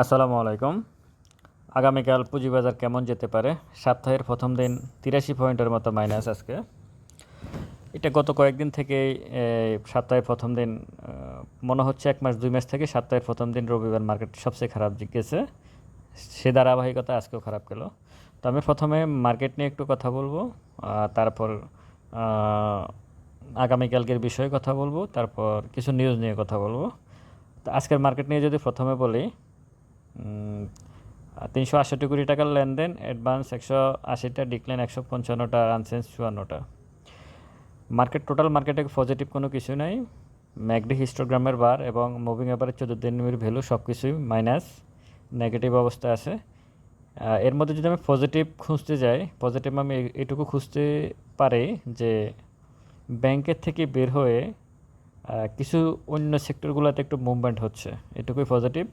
আসসালামু আলাইকুম। আগামীকাল পুঁজিবাজার কেমন যেতে পারে? সপ্তাহের প্রথম দিন তিরাশি পয়েন্টের মতো মাইনাস আজকে। এটা গত কয়েকদিন থেকেই এ, সপ্তাহের প্রথম দিন মনে হচ্ছে এক মাস দুই মাস থেকে সপ্তাহের প্রথম দিন রবিবার মার্কেট সবচেয়ে খারাপ গেছে। সে ধারাবাহিকতা আজকেও খারাপ গেল। তো আমি প্রথমে মার্কেট নিয়ে একটু কথা বলব তারপর আগামীকালকের বিষয়ে কথা বলব তারপর কিছু নিউজ নিয়ে কথা বলব। তো আজকের মার্কেট নিয়ে যদি প্রথমে বলি তিনশো আষট্টি কোটি টাকার লেনদেন অ্যাডভান্স একশো আশিটা ডিক্লাইন একশো পঞ্চান্নটা আনসেন্স চুয়ান্নটা। মার্কেট টোটাল মার্কেটে পজিটিভ কোনো কিছু নাই। ম্যাকডি হিস্টোগ্রামের বার এবং মুভিং অ্যাভারেজ চোদ্দ দিনের ভ্যালু সব কিছুই মাইনাস নেগেটিভ অবস্থা আছে এর মধ্যে যদি আমি পজিটিভ খুঁজতে যাই পজিটিভ আমি এটুকু খুঁজতে পারি যে ব্যাংকের থেকে বের হয়ে কিছু অন্য সেক্টরগুলোতে একটু মুভমেন্ট হচ্ছে। এটুকুই পজিটিভ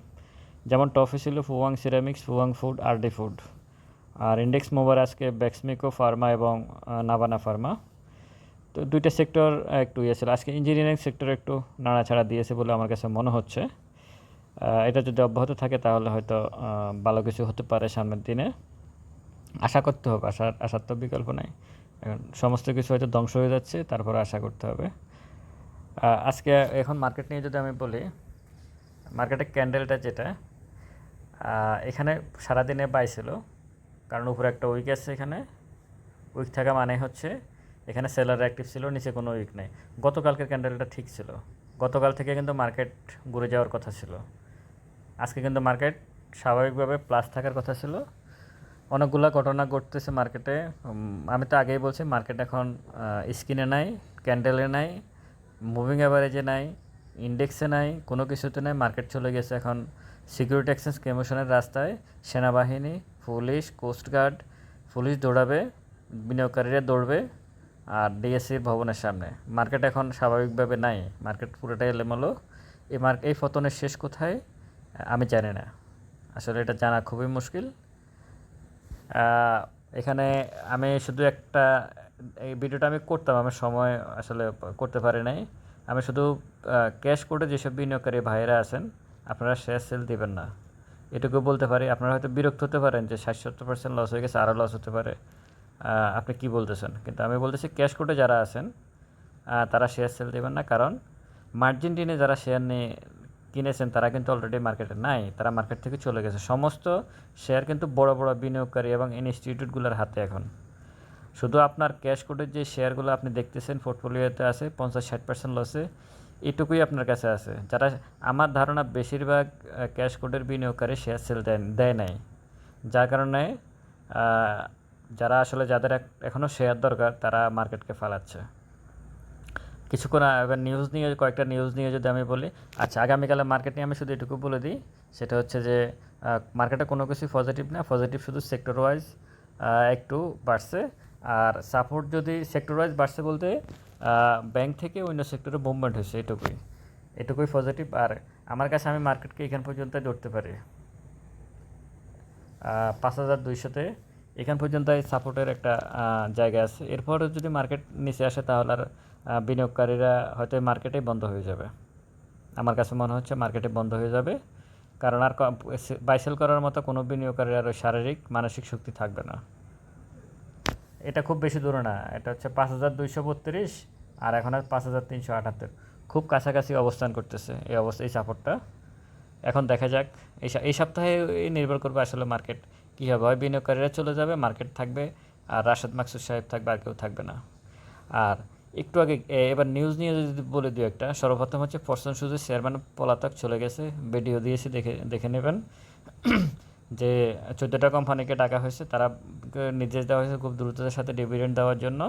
যেমন টপে ছিল, Fuwang ceramics, Fuwang food RD food. আর ইন্ডেক্স মোবার আজকে ব্যাক্সমিকো ফার্মা এবং নাভানা ফার্মা। তো দুইটা সেক্টর একটু ইয়ে ছিল। আজকে ইঞ্জিনিয়ারিং সেক্টর একটু নাড়াছাড়া দিয়েছে বলে আমার কাছে মনে হচ্ছে। এটা যদি অব্যাহত থাকে তাহলে হয়তো ভালো কিছু হতে পারে সামনের দিনে। আশা করতে হবে, আশার আশার তো বিকল্প নাই। এখন সমস্ত কিছু হয়তো ধ্বংস হয়ে যাচ্ছে, তারপরে আশা করতে হবে। আজকে এখন মার্কেট নিয়ে যদি আমি বলি মার্কেটের ক্যান্ডেলটা যেটা এখানে সারাদিনে বাই ছিল কারণ উপরে একটা উইক আছে এখানে। উইক থাকা মানে হচ্ছে এখানে সেলার অ্যাক্টিভ ছিল, নিচে কোনো উইক নেই। গতকালকের ক্যান্ডেলটা ঠিক ছিল। গতকাল থেকে কিন্তু মার্কেট ঘুরে যাওয়ার কথা ছিল। আজকে কিন্তু মার্কেট স্বাভাবিকভাবে প্লাস থাকার কথা ছিল। অনেকগুলো ঘটনা ঘটতেছে মার্কেটে আমি তো আগেই বলছি মার্কেট এখন স্ক্রিনে নাই ক্যান্ডেলে নাই মুভিং অ্যাভারেজে নাই ইন্ডেক্সে নাই, কোনো কিছুতে নাই মার্কেট চলে গেছে এখন সিকিউরিটি এক্সচেঞ্জ কমিশনের রাস্তায় সেনাবাহিনী, পুলিশ কোস্টগার্ড পুলিশ দৌড়াবে, বিনিয়োগকারীরা দৌড়বে, আর ডিএসসি ভবনের সামনে। মার্কেট এখন স্বাভাবিকভাবে নাই। মার্কেট পুরোটাই এলোমেলো। এই মার্ক, এই পতনের শেষ কোথায়? আমি জানি না। আসলে এটা জানা খুবই মুশকিল। এখানে আমি শুধু একটা, এই ভিডিওটা আমি করতাম, আমার সময় আসলে করতে পারি নাই। আমি শুধু ক্যাশ কোডে যেসব বিনিয়োগকারী ভাইয়েরা আছেন আপনারা শেয়ার সেল দিবেন না। এটুকু বলতে পারি, আপনারা হয়তো বিরক্ত হতে পারেন যে ষাট সত্তর পার্সেন্ট লস হয়ে গেছে আরও লস হতে পারে। আপনি কি বলতেছেন? কিন্তু আমি বলতেছি ক্যাশ কোডে যারা আছেন তারা শেয়ার সেল দেবেন না। কারণ মার্জিন টিনে যারা শেয়ার নিয়ে কিনেছেন, তারা কিন্তু অলরেডি মার্কেটে নাই, তারা মার্কেট থেকে চলে গেছে। সমস্ত শেয়ার কিন্তু বড় বড় বিনিয়োগকারী এবং ইনস্টিটিউটগুলোর হাতে এখন। শুধু আপনার ক্যাশ কোডের যে শেয়ারগুলো আপনি দেখতেছেন পোর্টফোলিওতে আছে পঞ্চাশ ষাট পার্সেন্ট লসে এটুকুই আপনার কাছে আছে। যারা আমার ধারণা বেশিরভাগ ক্যাশ কোডের বিনিয়োগকারী শেয়ার সেল দেয় দেয় নাই। যার কারণে যারা আসলে যাদের এখনও শেয়ার দরকার, তারা মার্কেটকে ফালাচ্ছে। কিছুক্ষণ এবার নিউজ নিয়ে, কয়েকটা নিউজ নিয়ে যদি আমি বলি আচ্ছা আগামীকালে মার্কেট নিয়ে আমি শুধু এটুকু বলে দিই, সেটা হচ্ছে যে মার্কেটে কোনো কিছু পজিটিভ না। পজিটিভ শুধু সেক্টর ওয়াইজ একটু বাড়ছে। আর সাপোর্ট যদি সেক্টর ওয়াইজ বাড়ছে বলতে ব্যাংক থেকে অন্য সেক্টরে মুভমেন্ট হয়েছে, এটুকুই। এটুকুই পজিটিভ আর আমার কাছে আমি মার্কেটকে এখান পর্যন্ত ধরতে পারি। পাঁচ হাজার দুইশোতে এখান পর্যন্ত সাপোর্টের একটা জায়গা আছে। এরপরে যদি মার্কেট নিচে আসে তাহলে আর বিনিয়োগকারীরা হয়তো মার্কেটেই বন্ধ হয়ে যাবে। আমার কাছে মনে হচ্ছে মার্কেটে বন্ধ হয়ে যাবে। কারণ আর বাইসেল করার মতো কোনো বিনিয়োগকারীর আর শারীরিক, মানসিক শক্তি থাকবে না। এটা খুব বেশি দূরে না, এটা হচ্ছে পাঁচ হাজার দুইশো বত্রিশ আর এখন আর পাঁচ হাজার তিনশো আটাত্তর। খুব কাছাকাছি অবস্থান করতেছে এই অবস্থা, এই সাপোর্টটা। এখন দেখা যাক, এই সপ্তাহে এই নির্ভর করবে আসলে মার্কেট কী হবে। হয় বিনিয়োগকারীরা চলে যাবে, মার্কেট থাকবে আর রাশেদ মাকসুদ সাহেব থাকবে আর কেউ থাকবে না। আর একটু আগে এবার নিউজ নিয়ে যদি বলে দিই একটা, সর্বপ্রথম হচ্ছে ফরসন সুজের চেয়ারম্যান পলাতক চলে গেছে, ভিডিও দিয়েছি, দেখে দেখে নেবেন। যে চোদ্দোটা কোম্পানিকে ডাকা হয়েছে তারা নির্দেশ দেওয়া হয়েছে খুব দ্রুততার সাথে ডিভিডেন্ড দেওয়ার জন্য।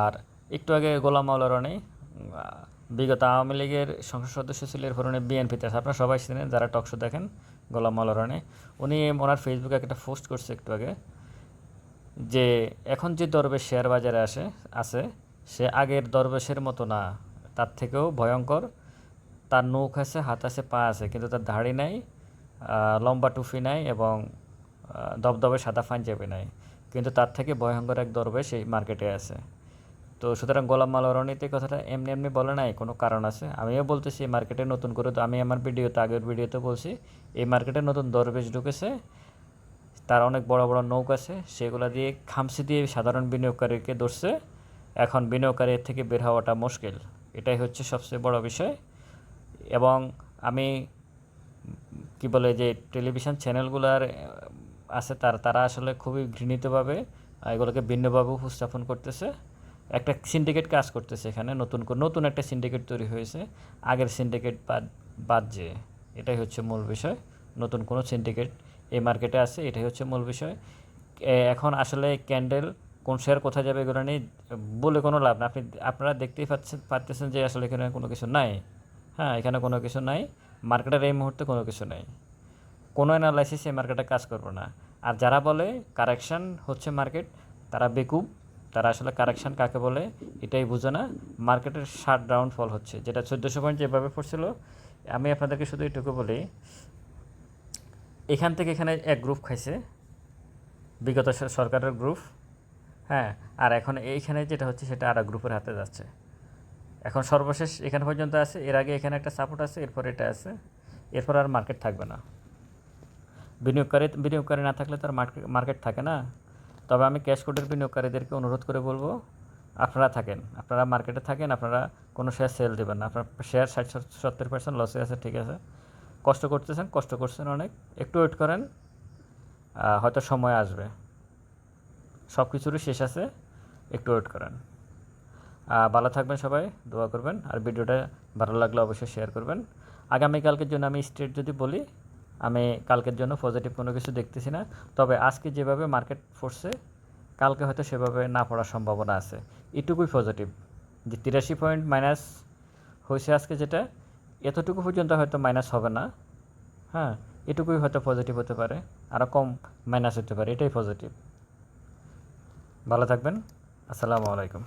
আর একটু আগে গোলাম মাওলা রনি বিগত আওয়ামী লীগের সংসদ সদস্য ছিল এরপর উনি বিএনপিতে আছে আপনারা সবাই চিনেন, যারা টকশো দেখেন, গোলাম মাওলা রনি। উনি ওনার ফেসবুকে একটা পোস্ট করছে একটু আগে, যে এখন যে দরবেশ শেয়ার বাজারে আসে, আছে, সে আগের দরবেশের মতো না। তার থেকেও ভয়ঙ্কর। তার নৌক আছে, হাত আছে, পা আছে, কিন্তু তার দাড়ি নাই। লম্বা টুফি নাই এবং দবদবে সাদা পাঞ্জাবি নাই। কিন্তু তার থেকে ভয়ঙ্কর এক দরবেশ এই মার্কেটে আছে। তো সুতরাং গোলাম মাল অরণিতে কথাটা এমনি এমনি বলে নাই, কোনো কারণ আছে? আমিও বলতেছি এই মার্কেটে নতুন করে তো, আমি আমার ভিডিওতে, আগের ভিডিওতে বলছি, এই মার্কেটে নতুন দরবেশ ঢুকেছে, তার অনেক বড় বড় নৌক আছে, সেগুলো দিয়ে খামসি দিয়ে সাধারণ বিনিয়োগকারীকে ধরছে। এখন বিনিয়োগকারীর থেকে বের হওয়াটা মুশকিল। এটাই হচ্ছে সবচেয়ে বড় বিষয়। এবং আমি কি বলে যে টেলিভিশন চ্যানেলগুলার আছে তার, তারা আসলে খুবই ঘৃণিতভাবে এগুলোকে ভিন্নভাবে উপস্থাপন করতেছে। একটা সিন্ডিকেট কাজ করতেছে এখানে, নতুন নতুন একটা সিন্ডিকেট তৈরি হয়েছে। আগের সিন্ডিকেট বাদ বাদ যে, এটাই হচ্ছে মূল বিষয়। নতুন কোনো সিন্ডিকেট এই মার্কেটে আছে, এটাই হচ্ছে মূল বিষয়। এখন আসলে ক্যান্ডেল কোন শেয়ার কোথায় যাবে এগুলো নিয়ে বলে কোনো লাভ না। আপনি, আপনারা দেখতেই পাচ্ছেন, পারতেছেন যে আসলে এখানে কোনো কিছু নাই। হ্যাঁ এখানে কোনো কিছু নাই। মার্কেটের এই মুহূর্তে কোনো কিছু নেই। কোনো অ্যানালাইসিস এই মার্কেটে কাজ করবে না। আর যারা বলে কারেকশান হচ্ছে মার্কেট তারা বেকুব, তারা আসলে কারেকশান কাকে বলে এটাই বুঝে না। মার্কেটের শার্ট ডাউন ফল হচ্ছে, যেটা চোদ্দোশো পয়েন্ট যেভাবে পড়ছিল, আমি আপনাদেরকে শুধু এটুকু বলি, এখান থেকে এখানে এক গ্রুপ খাইছে, বিগত সরকারের গ্রুপ হ্যাঁ আর এখন এইখানে যেটা হচ্ছে সেটা আর গ্রুপের হাতে যাচ্ছে। এখন সর্বশেষ এখানে পর্যন্ত আছে। এর আগে এখানে একটা সাপোর্ট আছে, এরপর এটা আছে। এরপর আর মার্কেট থাকবে না। বিনিয়োগকারী বিনিয়োগকারী না থাকলে তার মার্কেট মার্কেট থাকে না। তবে আমি ক্যাশ কোডের বিনিয়োগকারীদেরকে অনুরোধ করে বলব, আপনারা থাকেন। আপনারা মার্কেটে থাকেন, আপনারা কোনো শেয়ার সেল দেবেন না। আপনার শেয়ার ষাট সত্তর পার্সেন্ট লসে আছে, ঠিক আছে। কষ্ট করতেছেন, কষ্ট করছেন অনেক। একটু ওয়েট করেন হয়তো সময় আসবে। সব কিছুরই শেষ আছে, একটু ওয়েট করেন। ভালো থাকবেন সবাই, দোয়া করবেন, আর ভিডিওটা ভালো লাগলে অবশ্যই শেয়ার করবেন। আগামীকালকের জন্য আমি স্ট্রেট যদি বলি, আমি কালকের জন্য পজিটিভ কোনো কিছু দেখতেছি না, তবে আজকে যেভাবে মার্কেট পড়ছে, কালকে হয়তো সেভাবে না পড়ার সম্ভাবনা আছে। এটুকুই পজিটিভ যে তিরাশি পয়েন্ট মাইনাস হয়েছে আজকে যেটা, এতটুকু পর্যন্ত হয়তো মাইনাস হবে না। হ্যাঁ এটুকুই হয়তো পজিটিভ হতে পারে আরও কম মাইনাস হতে পারে, এটাই পজিটিভ ভালো থাকবেন, আসসালামু আলাইকুম।